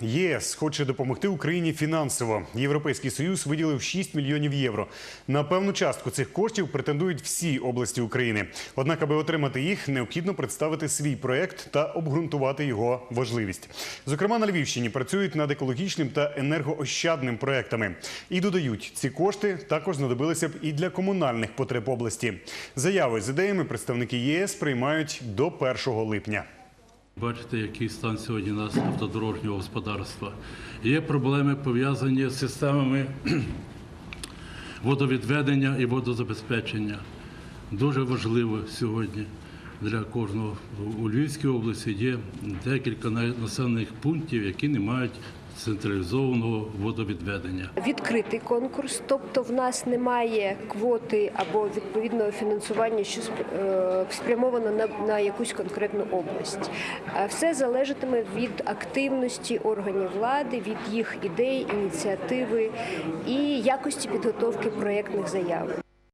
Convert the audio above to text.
ЄС хоче допомогти Україні фінансово. Європейський союз виділив 6 мільйонів євро. На певну частку цих коштів претендують всі області України. Однак, аби отримати їх, необхідно представити свій проект та обґрунтувати його важливість. Зокрема, на Львівщині працюють над екологічним та енергоощадним проектами. І додають, ці кошти також знадобилися б і для комунальних потреб області. Заяви з ідеями представники ЄС приймають до 1 липня. Бачите, який стан сьогодні нас автодорожнього господарства. Є проблеми пов'язані з системами водовідведення і водозабезпечення. Дуже важливо сьогодні для кожного у Львівській області є декілька населених пунктів, які не мають централізованого водовідведення. відкритий конкурс, тобто в нас немає квоти або відповідного фінансування, що е, спрямовано на, на якусь конкретну область. А Все залежатиме від активності органів влади, від їх ідей, ініціативи і якості підготовки проєктних заяв.